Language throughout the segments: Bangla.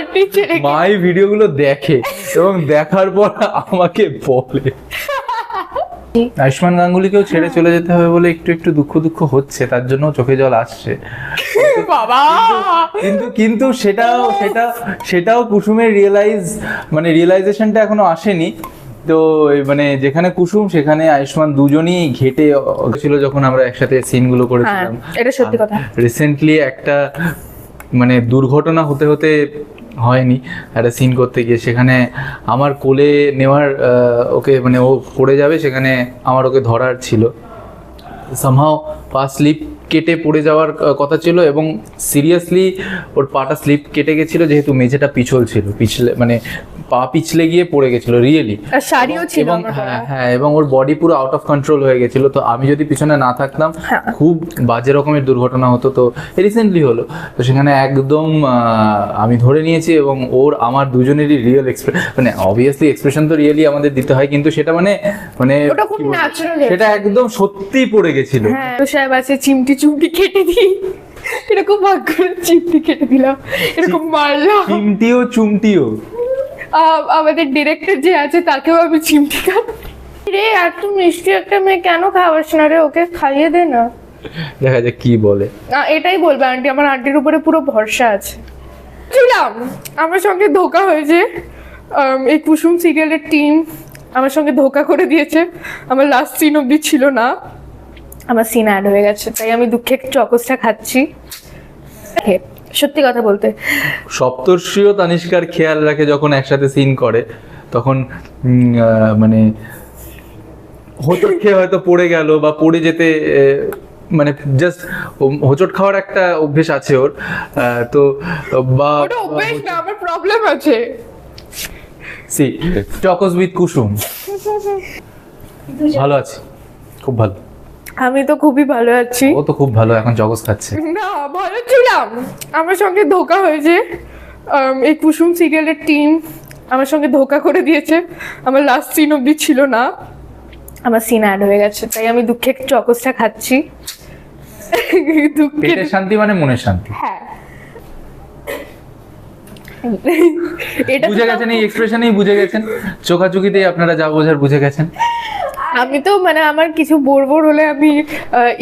আন্টি ছেড়ে মা এই ভিডিওগুলো দেখে এবং দেখার পর আমাকে বলে। আয়ুষ্মান গাঙ্গুলিকেও ছেড়ে চলে যেতে হবে বলে একটু একটু দুঃখ দুঃখ হচ্ছে তার জন্য চোখে জল আসছে। বাবা! কিন্তু কিন্তু সেটাও সেটা সেটাও কুসুমের রিয়েলাইজ মানে রিয়েলাইজেশনটা এখনও আসেনি। তো মানে যেখানে কুসুম সেখানে আয়ুষ্মান দুজনই ঘেটে ছিল যখন আমরা একসাথে সিনগুলো করেছিলাম। হ্যাঁ, এটা সত্যি কথা। রিসেন্টলি একটা মানে দুর্ঘটনা হতে হতে হয়নি, একটা সিন করতে গিয়ে। সেখানে আমার কোলে নেওয়ার ওকে মানে ও পড়ে যাবে, সেখানে আমার ওকে ধরার ছিল। সামহাও পা স্লিপ কেটে পড়ে যাওয়ার কথা ছিল এবং সিরিয়াসলি ওর পাটা স্লিপ কেটে গেছিল, যেহেতু মেঝেটা পিছল ছিল। পিছলে মানে পা পিছলে গিয়ে পড়ে গেছিল রিয়েলি শাড়িও ছিল এবং হ্যাঁ হ্যাঁ এবং ওর বডি পুরো আউট অফ কন্ট্রোল হয়ে গেছিল তো আমি যদি পিছনে না থাকতাম হ্যাঁ। খুব বাজে রকমের দুর্ঘটনা হতো তো রিসেন্টলি হলো। তো সেখানে একদম আমি ধরে নিয়েছি এবং ওর আমার দুজনেরই রিয়েল মানে অবভিয়াসলি এক্সপ্রেশন তো রিয়েলি আমাদের দিতে হয় কিন্তু সেটা মানে মানে সেটা একদম সত্যিই পড়ে গেছিল। হ্যাঁ তো সাহেব আছে চিমটি চুমটি কেটে দিই। এরকম ভাগ করে চিমটি কেটে দিলাম। এরকম মারলাম। চিমটিও চুমটিও। আমাদের ডিরেক্টর যে আছে তাকেও আমি চিমটি কাট রে এত মিষ্টি একটা মেয়ে কেন খাওয়াস না রে? ওকে খাইয়ে দে না। দেখা যাক কি বলে। এটাই বলবে আন্টি। আমার আন্টির উপরে পুরো ভরসা আছে। ছিলাম আমার সঙ্গে ধোকা হয়েছে। এই কুসুম সিরিয়ালের টিম আমার সঙ্গে ধোকা করে দিয়েছে। আমার লাস্ট সিন অবধি ছিল না। আমার সিন অ্যাড হয়ে গেছে তাই আমি দুঃখে চকসটা খাচ্ছি। সত্যি কথা বলতে। সপ্তর্ষিও তানিষ্কার খেয়াল রাখে যখন একসাথে সিন করে তখন মানে হোঁচট খেয়ে হয়তো পড়ে গেল বা পড়ে যেতে মানে জাস্ট হোঁচট খাওয়ার একটা অভ্যেস আছে ওর তো বা ওটা অভ্যেস না আমার প্রবলেম আছে। She talks with Kusum. ভালো আছে খুব ভালো। আমি তো খুবই ভালো আছি। ও তো খুব ভালো এখন জগস খাচ্ছে। না ভালো ছিলাম। আমার সঙ্গে ধোকা হয়েছে। এই কুসুম সিরিয়ালের টিম আমার সঙ্গে ধোকা করে দিয়েছে। আমার লাস্ট সিন অবধি ছিল না। আমার সিন অ্যাড হয়ে গেছে তাই আমি দুঃখে চকসটা খাচ্ছি। দুঃখে পেটের শান্তি মানে মনের শান্তি। হ্যাঁ। এটা বুঝে গেছেন এই এক্সপ্রেশনেই বুঝে গেছেন। চোখাচুকিতেই আপনারা যা বোঝার বুঝে গেছেন। আমি তো মানে আমার কিছু বোর বোর হলে আমি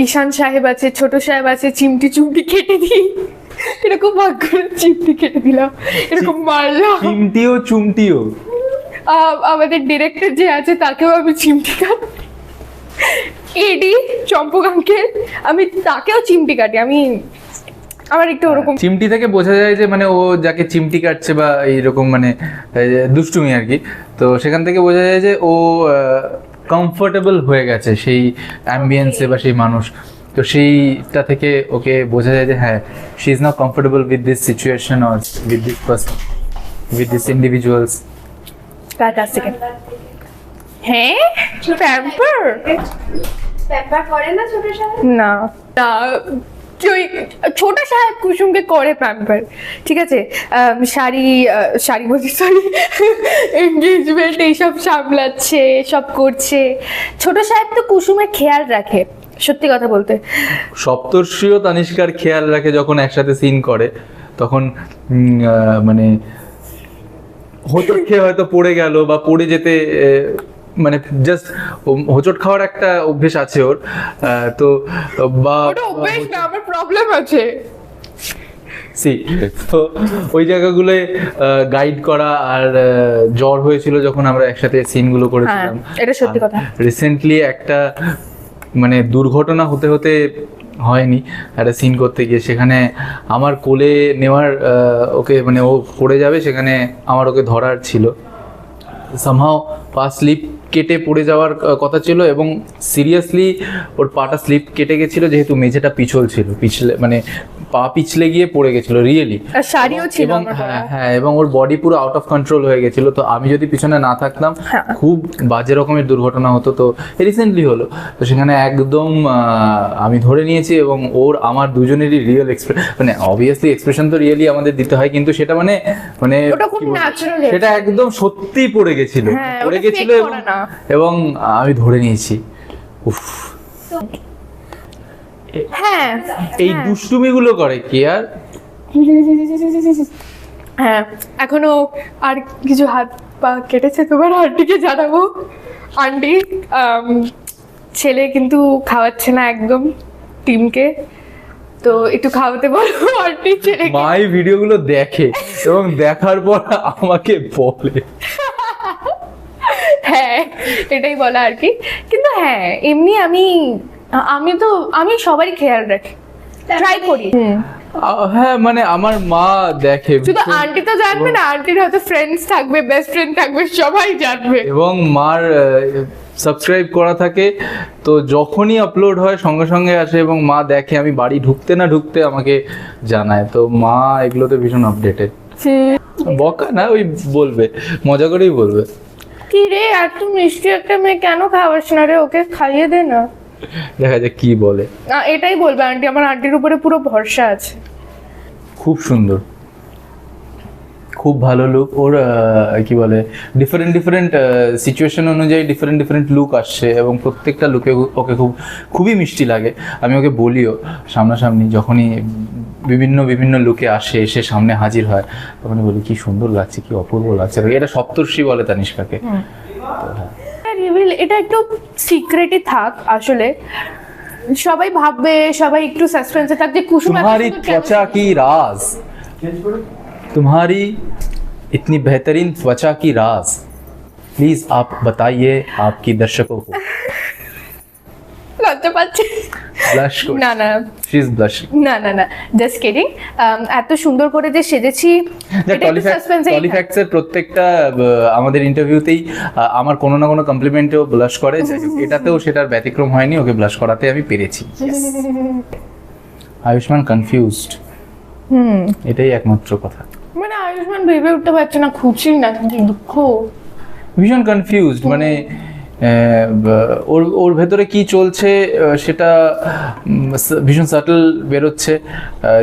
ঈশান সাহেব আছে ছোট সাহেব আছে চিমটি চুমটি কেটে দিই। এরকম ভাগ করে চিমটি কেটে দিলাম। এরকম মারলাম। চিমটিও চুমটিও? আমাদের ডিরেক্টর যে আছে তাকেও আমি চিমটি কাটি এডি চম্পক আঙ্কেল আমি তাকেও চিমটি কাটি। আমি আমার একটু ওরকম চিমটি থেকে বোঝা যায় যে মানে ও যাকে চিমটি কাটছে বা এইরকম মানে দুষ্টুমি আর কি। তো সেখান থেকে বোঝা যায় যে ও কমফোর্টেবল হয়ে গেছে সেই অ্যাম্বিয়েন্সে বা সেই মানুষ। তো সেইটা থেকে ওকে বোঝা যায় যে হ্যাঁ she is not comfortable with this situation or with this person with this individuals কার কাছ থেকে। হ্যাঁ? প্যাম্পার প্যাম্পার করে না ছোট না। ছোট সাহেব কুসুমকে করে প্যাম্পার ঠিক আছে? শাড়ি শাড়ি বলছি সরি এঙ্গেজমেন্ট এইসব সামলাচ্ছে, সব করছে। ছোট সাহেব তো কুসুমের খেয়াল রাখে, সত্যি কথা বলতে। সপ্তর্ষিও তানিষ্কার খেয়াল রাখে যখন একসাথে সিন করে, তখন মানে খেয়ে হয়তো পড়ে গেল বা পড়ে যেতে মানে জাস্ট হোঁচট খাওয়ার একটা অভ্যেস আছে ওর। তো বা ওটা অভ্যেস না আমার প্রবলেম আছে। সি তো ওই জায়গাগুলোয় গাইড করা আর জ্বর হয়েছিল যখন আমরা একসাথে সিনগুলো করেছিলাম হ্যাঁ, এটা সত্যি কথা। রিসেন্টলি একটা মানে দুর্ঘটনা হতে হতে হয়নি একটা সিন করতে গিয়ে। সেখানে আমার কোলে নেওয়ার ওকে মানে ও পড়ে যাবে সেখানে আমার ওকে ধরার ছিল। সামহাও পা স্লিপ কেটে পড়ে যাওয়ার কথা ছিল এবং সিরিয়াসলি ওর পাটা স্লিপ কেটে গেছিল, যেহেতু মেঝেটা পিছল ছিল। পিছলে মানে পা পিছলে গিয়ে পড়ে গেছিল রিয়েলি শাড়িও ছিল এবং হ্যাঁ হ্যাঁ এবং ওর বডি পুরো আউট অফ কন্ট্রোল হয়ে গেছিল তো আমি যদি পিছনে না থাকতাম হ্যাঁ। খুব বাজে রকমের দুর্ঘটনা হতো তো রিসেন্টলি হলো। তো সেখানে একদম আমি ধরে নিয়েছি এবং ওর আমার দুজনেরই রিয়েল এক্সপ্রেস মানে অবভিয়াসলি এক্সপ্রেশন তো রিয়েলি আমাদের দিতে হয় কিন্তু সেটা মানে মানে সেটা একদম সত্যিই পড়ে গেছিল। হ্যাঁ, পড়ে গেছিল এবং- এবং আমি ধরে নিয়েছি। উফ। হ্যাঁ এই দুষ্টুমিগুলো করে কি আর? হ্যাঁ এখনও আর কিছু হাত পা কেটেছে তোমার? আন্টিকে জানাব। আন্টি ছেলে কিন্তু খাওয়াচ্ছে না একদম টিমকে। তো একটু খাওয়াতে বলো আন্টি ছেলে মা এই ভিডিওগুলো দেখে এবং দেখার পর আমাকে বলে। হ্যাঁ এটাই বলা আর কি। কিন্তু হ্যাঁ এমনি আমি আমি তো আমি সবারই খেয়াল রাখি। ট্রাই করি। হ্যাঁ মানে আমার মা দেখে শুধু আন্টি তো জানবে না আন্টির হয়তো ফ্রেন্ডস থাকবে বেস্ট ফ্রেন্ড থাকবে সবাই জানবে। এবং মার সাবস্ক্রাইব করা থাকে তো যখনই আপলোড হয় সঙ্গে সঙ্গে আসে এবং মা দেখে আমি বাড়ি ঢুকতে না ঢুকতে আমাকে জানায়। তো মা এগুলোতে ভীষণ আপডেটেড বকা না ওই বলবে মজা করেই বলবে। কি রে এত মিষ্টি একটা মেয়ে কেন খাওয়াস না রে? ওকে খাইয়ে দে না। দেখা যাক কি বলে। আ, এটাই বলবে আন্টি। আমার আন্টির উপরে পুরো ভরসা আছে। খুব সুন্দর। খুব ভালো লুক ওর আহ, কি বলে ডিফারেন্ট ডিফারেন্ট সিচুয়েশন অনুযায়ী ডিফারেন্ট ডিফারেন্ট লুক আসছে এবং প্রত্যেকটা লুকে ওকে খুব খুবই মিষ্টি লাগে। আমি ওকে বলিও সামনাসামনি যখনই বিভিন্ন বিভিন্ন লুকে আসে এসে সামনে হাজির হয় তখনই বলি কি সুন্দর লাগছে কি অপূর্ব লাগছে। এটা সপ্তর্ষি বলে তানিষ্কাকে। রিভিল এটা একটু সিক্রেটই থাক আসলে সবাই ভাববে সবাই একটু সাসপেন্সে থাক যে কুসুম এত तुम्हारी সুন্দর কেন? त्वचा की राज तुम्हारी इतनी बेहतरीन त्वचा की राज प्लीज आप बताइए आपकी दर्शकों को লজ্জা পাচ্ছে ব্লাশ না না। শি ইজ ব্লাশিং না না। না জাস্ট কিডিং এত সুন্দর করে যে সেজেছি টলিফ্যাক্টস এর প্রত্যেকটা আমাদের ইন্টারভিউতেই আমার কোনো না কোনো কমপ্লিমেন্টেও ব্লাশ করে। এটাতেও সেটার ব্যতিক্রম হয়নি ওকে ব্লাশ করাতে আমি পেরেছি। Ayushmann confused hmm. এটাই একমাত্র কথা। মানে আয়ুষ্মান ভেবে উঠতে পারছে না খুশি না দুঃখ। ভীষণ কনফিউজড মানে ওর ওর ভেতরে কি চলছে সেটা ভীষণ সাটল বেরোচ্ছে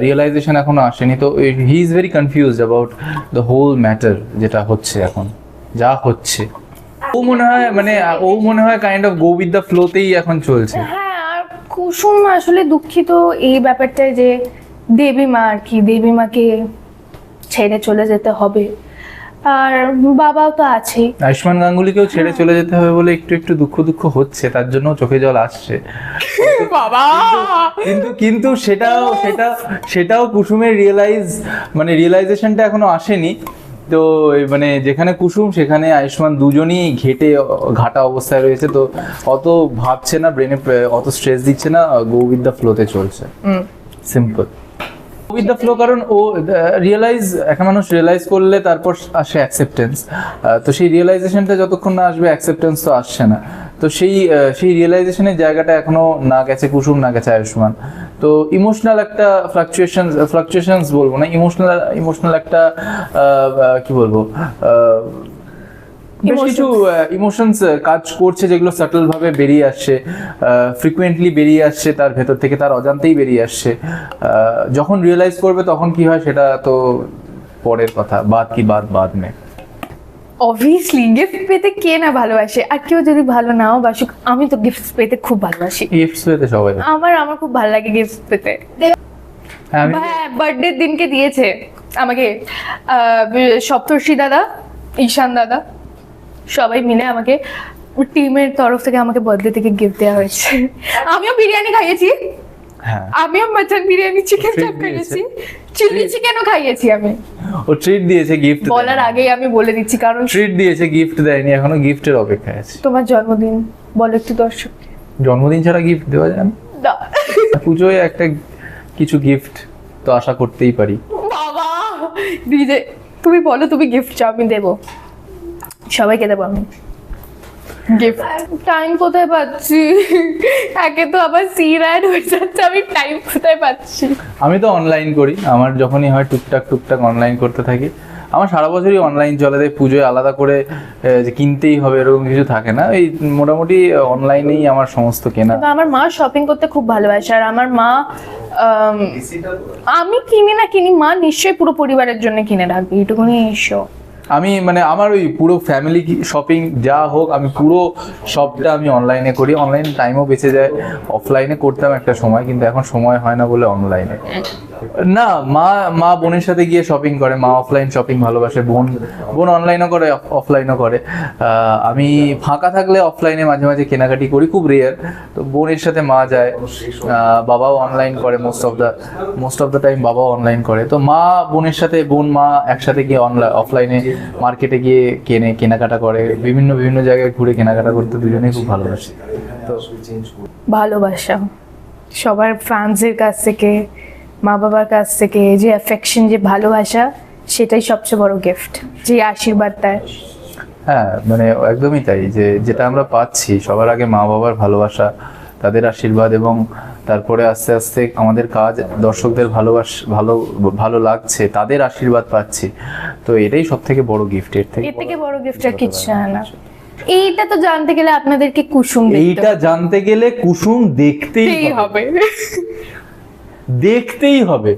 রিয়েলাইজেশন এখনও আসেনি। তো he is very confused about the whole matter যেটা হচ্ছে এখন, যা হচ্ছে। ও মনে হয় মানে ও মনে হয় kind of go with the ফ্লোতেই এখন চলছে। হ্যাঁ কুসুম আসলে দুঃখিত এই ব্যাপারটায় যে দেবী মা আর কি দেবী মাকে ছেড়ে চলে যেতে হবে। আর বাবাও তো আছে আয়ুষ্মান গাঙ্গুলিকেও ছেড়ে চলে যেতে হবে বলে একটু একটু দুঃখ দুঃখ হচ্ছে তার জন্য চোখে জল আসছে। বাবা! কিন্তু কিন্তু সেটাও সেটা সেটাও কুসুমের রিয়েলাইজ মানে রিয়েলাইজেশনটা এখনও আসেনি। তো মানে যেখানে কুসুম সেখানে আয়ুষ্মান দুজনই ঘেটে ঘাটা অবস্থায় রয়েছে। তো অত ভাবছে না ব্রেনে অত স্ট্রেস দিচ্ছে না গো উইথ দ্য ফ্লোতে চলছে। সিম্পল উইথ দ্য ফ্লো কারণ ও রিয়েলাইজ একটা মানুষ রিয়েলাইজ করলে তারপর আসে অ্যাকসেপ্টেন্স তো সেই রিয়েলাইজেশনটা যতক্ষণ না আসবে অ্যাকসেপ্টেন্স তো আসছে না। তো সেই সেই রিয়েলাইজেশনের জায়গাটা এখনও না গেছে কুসুম, না গেছে আয়ুষ্মান। তো ইমোশনাল একটা ফ্লাকচুয়েশন ফ্লাকচুয়েশনস বলব না ইমোশনাল ইমোশনাল একটা কি বলব? বেশ কিছু ইমোশনস কাজ করছে যেগুলো সাটল ভাবে বেরিয়ে আসছে ফ্রিকুয়েন্টলি বেরিয়ে আসছে তার ভেতর থেকে তার অজান্তেই বেরিয়ে আসছে। যখন রিয়েলাইজ করবে তখন কি হয় সেটা তো পরের কথা বাদ কি বাদ বাদ মে অবভিয়াসলি গিফট পেতে কে না ভালোবাসে? আর কেউ যদি ভালো নাও বাসুক আমি তো গিফট পেতে খুব ভালোবাসি। গিফটস পেতে সবাই আমার আমার খুব ভালো লাগে গিফট পেতে। হ্যাঁ হ্যাঁ বার্থডে দিনকে দিয়েছে আমাকে সপ্তর্ষি দাদা ঈশান দাদা। সবাই মিলে আমাকে টিমের তরফ থেকে আমাকে বার্থডে থেকে গিফট দেওয়া হয়েছে। আমিও বিরিয়ানি খাইয়েছি। হ্যাঁ। আমিও মাটন বিরিয়ানি চিকেন চাপ খাইয়েছি চিলি চিকেনও খাইয়েছি আমি। ও ট্রিট দিয়েছে গিফট বলার আগেই আমি বলে দিচ্ছি কারণ ট্রিট দিয়েছে গিফট দেয়নি এখনও গিফটের অপেক্ষায় আছে। তোমার জন্মদিন বলো একটু দর্শক জন্মদিন ছাড়া গিফট দেওয়া যায় না? পুজোয় একটা কিছু গিফট তো আশা করতেই পারি। বাবা ডিজে তুমি বলো তুমি গিফট চাও আমি দেবো। সবাইকে দেবো আমি টাইম কোথায় পাচ্ছি? একে তো আবার সি রাইড হয়ে যাচ্ছে আমি টাইম কোথায় পাচ্ছি? আমি তো অনলাইন করি আমার যখনই হয় টুকটাক টুকটাক অনলাইন করতে থাকি। আমার সারা বছরই অনলাইন চলে দেয় পুজোয় আলাদা করে যে কিনতেই হবে এরকম কিছু থাকে না। এই মোটামুটি অনলাইনেই আমার সমস্ত কেনা। আমার মা শপিং করতে খুব ভালোবাসে আর আমার মা আমি কিনি না কিনি মা নিশ্চয়ই পুরো পরিবারের জন্য কিনে রাখবে এটুকুনি এসো আমি মানে আমার ওই পুরো ফ্যামিলি শপিং যা হোক, আমি পুরো সবটা আমি অনলাইনে করি। অনলাইন টাইমও বেঁচে যায় অফলাইনে করতাম একটা সময়, কিন্তু এখন সময় হয় না বলে অনলাইনে না, মা মা বোনের সাথে গিয়ে শপিং করে, মা অফলাইন শপিং ভালোবাসে, বোন বোন অনলাইনও করে অফলাইনও করে। আমি ফাঁকা থাকলে অফলাইনে মাঝে মাঝে কেনাকাটি করি, খুব রেয়ার তো বোনের সাথে মা যায় বাবাও অনলাইন করে most of the most of the time বাবাও অনলাইন করে। তো মা বোনের সাথে, বোন, মা একসাথে গিয়ে অনলাইন অফলাইনে মার্কেটে গিয়ে কেনে, কেনাকাটা করে। বিভিন্ন বিভিন্ন জায়গায় ঘুরে কেনাকাটা করতে দুজনেই খুব ভালোবাসে। তো ভালোবাসা। সবার ফ্যান্সের কাছ থেকে মা বাবার কাছ থেকে যে অ্যাফেকশন যে ভালোবাসা সেটাই সবচেয়ে বড় গিফট যে আশীর্বাদ দেয় হ্যাঁ মানে একদমই তাই যে যেটা আমরা পাচ্ছি সবার আগে মা বাবার ভালোবাসা তাদের আশীর্বাদ এবং তারপরে আস্তে আস্তে আমাদের কাজ দর্শকদের ভালোবাস ভালো ভালো লাগছে তাদের আশীর্বাদ পাচ্ছি। তো এটাই সব থেকে বড় গিফট এর থেকে এর থেকে বড় গিফট আর কিচ্ছু হয় না। এইটা তো জানতে গেলে আপনাদেরকে কুসুম দেখতে এইটা জানতে গেলে কুসুম দেখতেই হবে। হবে। দেখতেই হবে।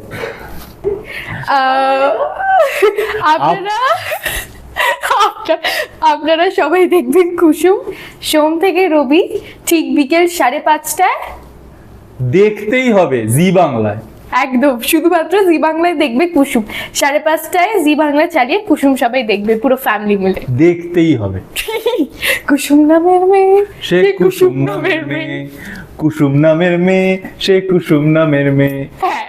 আপনারা- আপনারা সবাই দেখবেন কুসুম। সোম থেকে রবি ঠিক বিকেল সাড়ে পাঁচটায়। দেখতেই হবে জি বাংলায়। একদম শুধুমাত্র জি বাংলায় দেখবে কুসুম। সাড়ে পাঁচটায় জি বাংলা চালিয়ে কুসুম সবাই দেখবে পুরো ফ্যামিলি মিলে। দেখতেই হবে। কুসুম নামের মেয়ে সে কুসুম নামের মেয়ে। কুসুম নামের মেয়ে সে কুসুম নামের মেয়ে। হ্যাঁ।